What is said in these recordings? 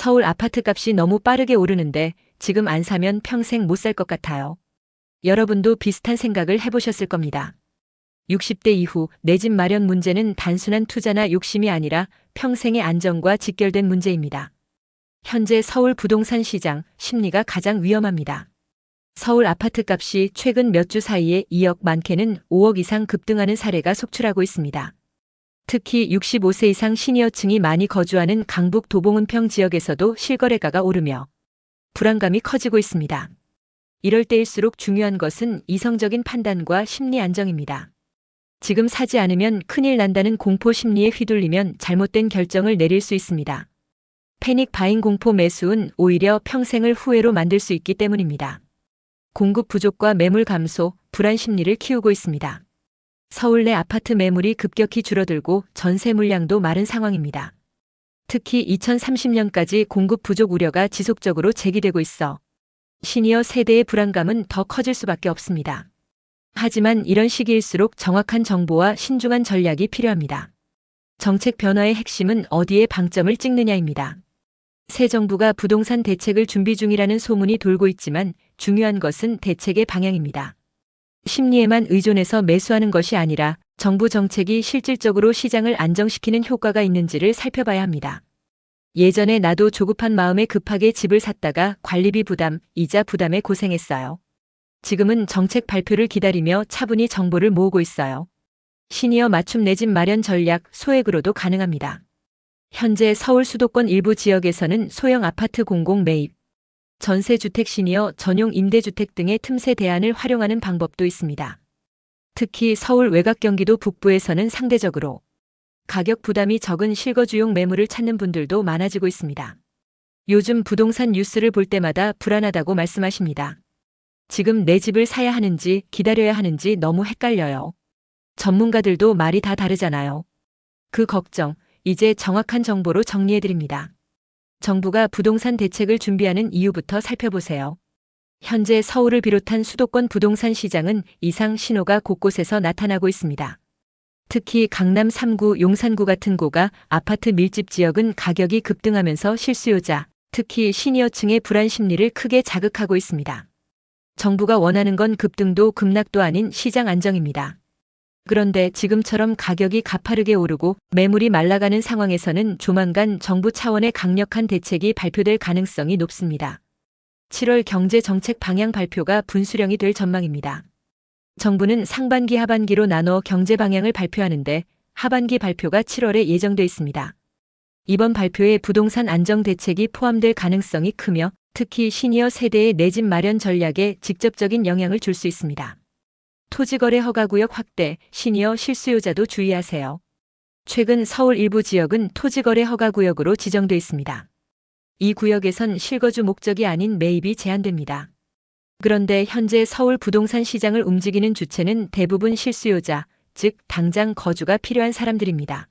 서울 아파트 값이 너무 빠르게 오르는데 지금 안 사면 평생 못 살 것 같아요. 여러분도 비슷한 생각을 해보셨을 겁니다. 60대 이후 내 집 마련 문제는 단순한 투자나 욕심이 아니라 평생의 안정과 직결된 문제입니다. 현재 서울 부동산 시장 심리가 가장 위험합니다. 서울 아파트 값이 최근 몇 주 사이에 2억 많게는 5억 이상 급등하는 사례가 속출하고 있습니다. 특히 65세 이상 시니어층이 많이 거주하는 강북 도봉은평 지역에서도 실거래가가 오르며 불안감이 커지고 있습니다. 이럴 때일수록 중요한 것은 이성적인 판단과 심리 안정입니다. 지금 사지 않으면 큰일 난다는 공포 심리에 휘둘리면 잘못된 결정을 내릴 수 있습니다. 패닉 바잉 공포 매수은 오히려 평생을 후회로 만들 수 있기 때문입니다. 공급 부족과 매물 감소, 불안 심리를 키우고 있습니다. 서울 내 아파트 매물이 급격히 줄어들고 전세 물량도 마른 상황입니다. 특히 2030년까지 공급 부족 우려가 지속적으로 제기되고 있어 시니어 세대의 불안감은 더 커질 수밖에 없습니다. 하지만 이런 시기일수록 정확한 정보와 신중한 전략이 필요합니다. 정책 변화의 핵심은 어디에 방점을 찍느냐입니다. 새 정부가 부동산 대책을 준비 중이라는 소문이 돌고 있지만 중요한 것은 대책의 방향입니다. 심리에만 의존해서 매수하는 것이 아니라 정부 정책이 실질적으로 시장을 안정시키는 효과가 있는지를 살펴봐야 합니다. 예전에 나도 조급한 마음에 급하게 집을 샀다가 관리비 부담, 이자 부담에 고생했어요. 지금은 정책 발표를 기다리며 차분히 정보를 모으고 있어요. 시니어 맞춤 내 집 마련 전략 소액으로도 가능합니다. 현재 서울 수도권 일부 지역에서는 소형 아파트 공공 매입, 전세주택 시니어 전용 임대주택 등의 틈새 대안을 활용하는 방법도 있습니다. 특히 서울 외곽 경기도 북부에서는 상대적으로 가격 부담이 적은 실거주용 매물을 찾는 분들도 많아지고 있습니다. 요즘 부동산 뉴스를 볼 때마다 불안하다고 말씀하십니다. 지금 내 집을 사야 하는지 기다려야 하는지 너무 헷갈려요. 전문가들도 말이 다 다르잖아요. 그 걱정, 이제 정확한 정보로 정리해드립니다. 정부가 부동산 대책을 준비하는 이유부터 살펴보세요. 현재 서울을 비롯한 수도권 부동산 시장은 이상 신호가 곳곳에서 나타나고 있습니다. 특히 강남 3구, 용산구 같은 고가 아파트 밀집 지역은 가격이 급등하면서 실수요자, 특히 시니어층의 불안 심리를 크게 자극하고 있습니다. 정부가 원하는 건 급등도 급락도 아닌 시장 안정입니다. 그런데 지금처럼 가격이 가파르게 오르고 매물이 말라가는 상황에서는 조만간 정부 차원의 강력한 대책이 발표될 가능성이 높습니다. 7월 경제 정책 방향 발표가 분수령이 될 전망입니다. 정부는 상반기 하반기로 나눠 경제 방향을 발표하는데 하반기 발표가 7월에 예정돼 있습니다. 이번 발표에 부동산 안정 대책이 포함될 가능성이 크며 특히 시니어 세대의 내 집 마련 전략에 직접적인 영향을 줄 수 있습니다. 토지거래 허가구역 확대, 시니어 실수요자도 주의하세요. 최근 서울 일부 지역은 토지거래 허가구역으로 지정돼 있습니다. 이 구역에선 실거주 목적이 아닌 매입이 제한됩니다. 그런데 현재 서울 부동산 시장을 움직이는 주체는 대부분 실수요자, 즉 당장 거주가 필요한 사람들입니다.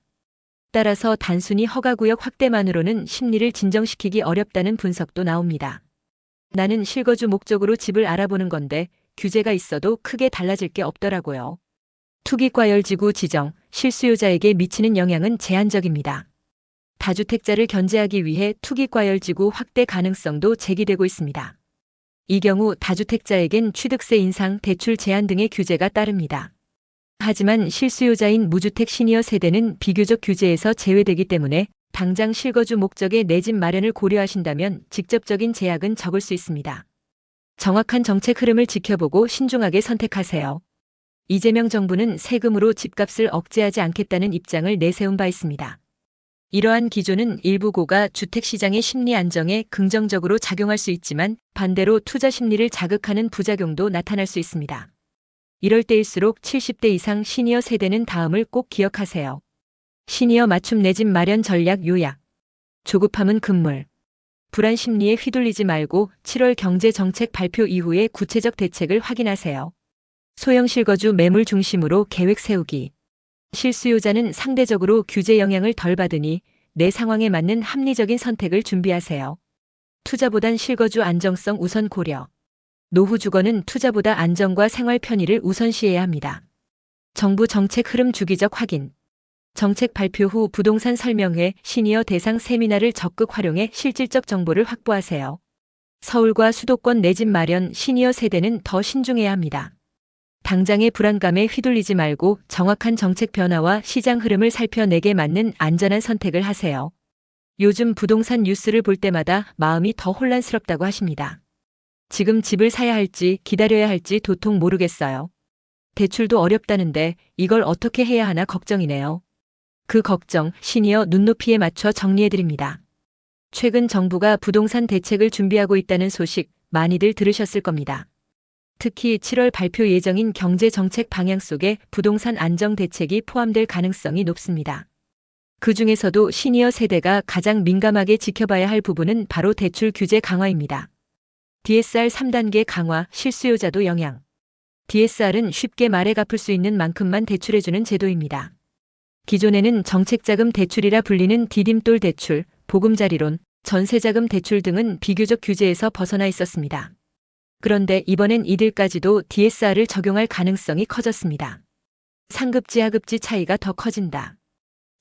따라서 단순히 허가구역 확대만으로는 심리를 진정시키기 어렵다는 분석도 나옵니다. 나는 실거주 목적으로 집을 알아보는 건데 규제가 있어도 크게 달라질 게 없더라고요. 투기과열지구 지정, 실수요자에게 미치는 영향은 제한적입니다. 다주택자를 견제하기 위해 투기과열지구 확대 가능성도 제기되고 있습니다. 이 경우 다주택자에겐 취득세 인상, 대출 제한 등의 규제가 따릅니다. 하지만 실수요자인 무주택 시니어 세대는 비교적 규제에서 제외되기 때문에 당장 실거주 목적의 내 집 마련을 고려하신다면 직접적인 제약은 적을 수 있습니다. 정확한 정책 흐름을 지켜보고 신중하게 선택하세요. 이재명 정부는 세금으로 집값을 억제하지 않겠다는 입장을 내세운 바 있습니다. 이러한 기조는 일부 고가 주택시장의 심리 안정에 긍정적으로 작용할 수 있지만 반대로 투자 심리를 자극하는 부작용도 나타날 수 있습니다. 이럴 때일수록 70대 이상 시니어 세대는 다음을 꼭 기억하세요. 시니어 맞춤 내 집 마련 전략 요약. 조급함은 금물. 불안 심리에 휘둘리지 말고 7월 경제 정책 발표 이후의 구체적 대책을 확인하세요. 소형 실거주 매물 중심으로 계획 세우기. 실수요자는 상대적으로 규제 영향을 덜 받으니 내 상황에 맞는 합리적인 선택을 준비하세요. 투자보단 실거주 안정성 우선 고려. 노후 주거는 투자보다 안정과 생활 편의를 우선시해야 합니다. 정부 정책 흐름 주기적 확인. 정책 발표 후 부동산 설명회 시니어 대상 세미나를 적극 활용해 실질적 정보를 확보하세요. 서울과 수도권 내 집 마련 시니어 세대는 더 신중해야 합니다. 당장의 불안감에 휘둘리지 말고 정확한 정책 변화와 시장 흐름을 살펴 내게 맞는 안전한 선택을 하세요. 요즘 부동산 뉴스를 볼 때마다 마음이 더 혼란스럽다고 하십니다. 지금 집을 사야 할지 기다려야 할지 도통 모르겠어요. 대출도 어렵다는데 이걸 어떻게 해야 하나 걱정이네요. 그 걱정 시니어 눈높이에 맞춰 정리해드립니다. 최근 정부가 부동산 대책을 준비하고 있다는 소식 많이들 들으셨을 겁니다. 특히 7월 발표 예정인 경제정책 방향 속에 부동산 안정 대책이 포함될 가능성이 높습니다. 그 중에서도 시니어 세대가 가장 민감하게 지켜봐야 할 부분은 바로 대출 규제 강화입니다. DSR 3단계 강화, 실수요자도 영향. DSR은 쉽게 말해 갚을 수 있는 만큼만 대출해주는 제도입니다. 기존에는 정책자금 대출이라 불리는 디딤돌 대출, 보금자리론, 전세자금 대출 등은 비교적 규제에서 벗어나 있었습니다. 그런데 이번엔 이들까지도 DSR을 적용할 가능성이 커졌습니다. 상급지 하급지 차이가 더 커진다.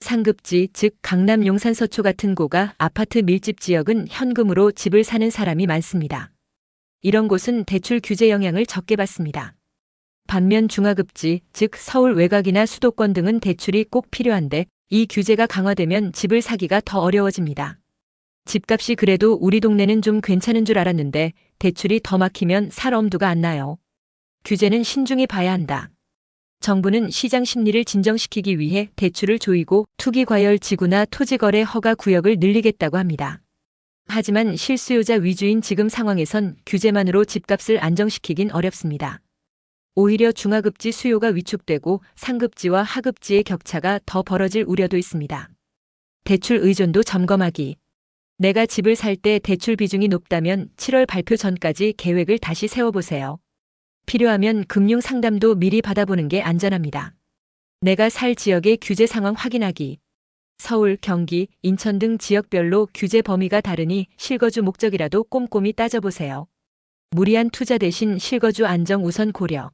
상급지, 즉 강남 용산 서초 같은 고가 아파트 밀집 지역은 현금으로 집을 사는 사람이 많습니다. 이런 곳은 대출 규제 영향을 적게 받습니다. 반면 중하급지, 즉 서울 외곽이나 수도권 등은 대출이 꼭 필요한데 이 규제가 강화되면 집을 사기가 더 어려워집니다. 집값이 그래도 우리 동네는 좀 괜찮은 줄 알았는데 대출이 더 막히면 살 엄두가 안 나요. 규제는 신중히 봐야 한다. 정부는 시장 심리를 진정시키기 위해 대출을 조이고 투기 과열 지구나 토지 거래 허가 구역을 늘리겠다고 합니다. 하지만 실수요자 위주인 지금 상황에선 규제만으로 집값을 안정시키긴 어렵습니다. 오히려 중하급지 수요가 위축되고 상급지와 하급지의 격차가 더 벌어질 우려도 있습니다. 대출 의존도 점검하기. 내가 집을 살 때 대출 비중이 높다면 7월 발표 전까지 계획을 다시 세워보세요. 필요하면 금융 상담도 미리 받아보는 게 안전합니다. 내가 살 지역의 규제 상황 확인하기. 서울, 경기, 인천 등 지역별로 규제 범위가 다르니 실거주 목적이라도 꼼꼼히 따져보세요. 무리한 투자 대신 실거주 안정 우선 고려.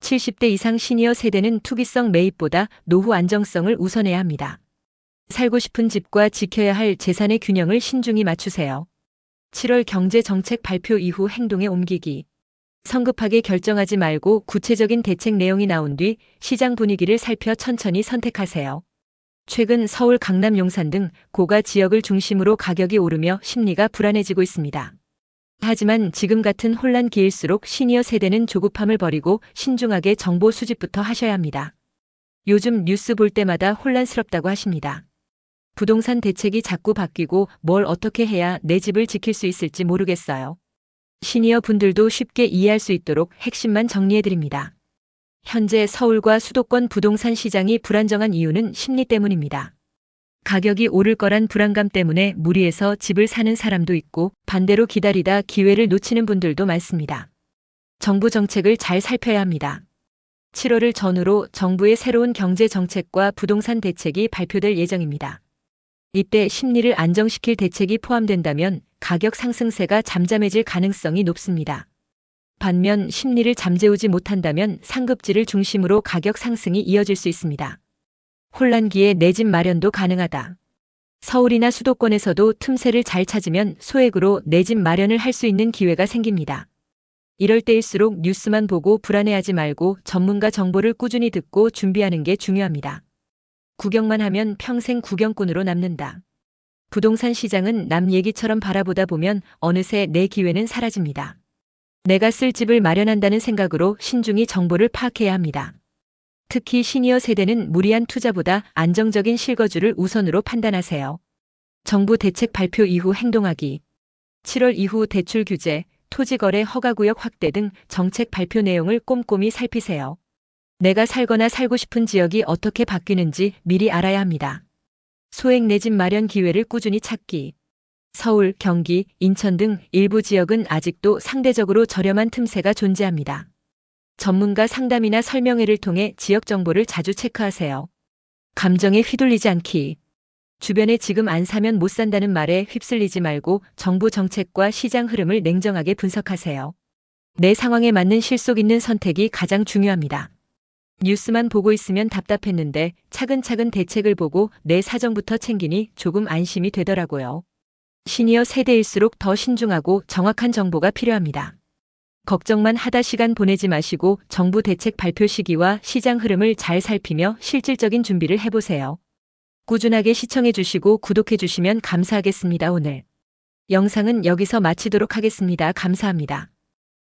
70대 이상 시니어 세대는 투기성 매입보다 노후 안정성을 우선해야 합니다. 살고 싶은 집과 지켜야 할 재산의 균형을 신중히 맞추세요. 7월 경제 정책 발표 이후 행동에 옮기기. 성급하게 결정하지 말고 구체적인 대책 내용이 나온 뒤 시장 분위기를 살펴 천천히 선택하세요. 최근 서울 강남 용산 등 고가 지역을 중심으로 가격이 오르며 심리가 불안해지고 있습니다. 하지만 지금 같은 혼란 기일수록 시니어 세대는 조급함을 버리고 신중하게 정보 수집부터 하셔야 합니다. 요즘 뉴스 볼 때마다 혼란스럽다고 하십니다. 부동산 대책이 자꾸 바뀌고 뭘 어떻게 해야 내 집을 지킬 수 있을지 모르겠어요. 시니어 분들도 쉽게 이해할 수 있도록 핵심만 정리해 드립니다. 현재 서울과 수도권 부동산 시장이 불안정한 이유는 심리 때문입니다. 가격이 오를 거란 불안감 때문에 무리해서 집을 사는 사람도 있고 반대로 기다리다 기회를 놓치는 분들도 많습니다. 정부 정책을 잘 살펴야 합니다. 7월을 전후로 정부의 새로운 경제 정책과 부동산 대책이 발표될 예정입니다. 이때 심리를 안정시킬 대책이 포함된다면 가격 상승세가 잠잠해질 가능성이 높습니다. 반면 심리를 잠재우지 못한다면 상급지를 중심으로 가격 상승이 이어질 수 있습니다. 혼란기에 내 집 마련도 가능하다. 서울이나 수도권에서도 틈새를 잘 찾으면 소액으로 내 집 마련을 할 수 있는 기회가 생깁니다. 이럴 때일수록 뉴스만 보고 불안해하지 말고 전문가 정보를 꾸준히 듣고 준비하는 게 중요합니다. 구경만 하면 평생 구경꾼으로 남는다. 부동산 시장은 남 얘기처럼 바라보다 보면 어느새 내 기회는 사라집니다. 내가 쓸 집을 마련한다는 생각으로 신중히 정보를 파악해야 합니다. 특히 시니어 세대는 무리한 투자보다 안정적인 실거주를 우선으로 판단하세요. 정부 대책 발표 이후 행동하기. 7월 이후 대출 규제, 토지거래 허가구역 확대 등 정책 발표 내용을 꼼꼼히 살피세요. 내가 살거나 살고 싶은 지역이 어떻게 바뀌는지 미리 알아야 합니다. 소액 내 집 마련 기회를 꾸준히 찾기. 서울, 경기, 인천 등 일부 지역은 아직도 상대적으로 저렴한 틈새가 존재합니다. 전문가 상담이나 설명회를 통해 지역 정보를 자주 체크하세요. 감정에 휘둘리지 않기. 주변에 지금 안 사면 못 산다는 말에 휩쓸리지 말고 정부 정책과 시장 흐름을 냉정하게 분석하세요. 내 상황에 맞는 실속 있는 선택이 가장 중요합니다. 뉴스만 보고 있으면 답답했는데 차근차근 대책을 보고 내 사정부터 챙기니 조금 안심이 되더라고요. 시니어 세대일수록 더 신중하고 정확한 정보가 필요합니다. 걱정만 하다 시간 보내지 마시고 정부 대책 발표 시기와 시장 흐름을 잘 살피며 실질적인 준비를 해보세요. 꾸준하게 시청해 주시고 구독해 주시면 감사하겠습니다. 오늘 영상은 여기서 마치도록 하겠습니다. 감사합니다.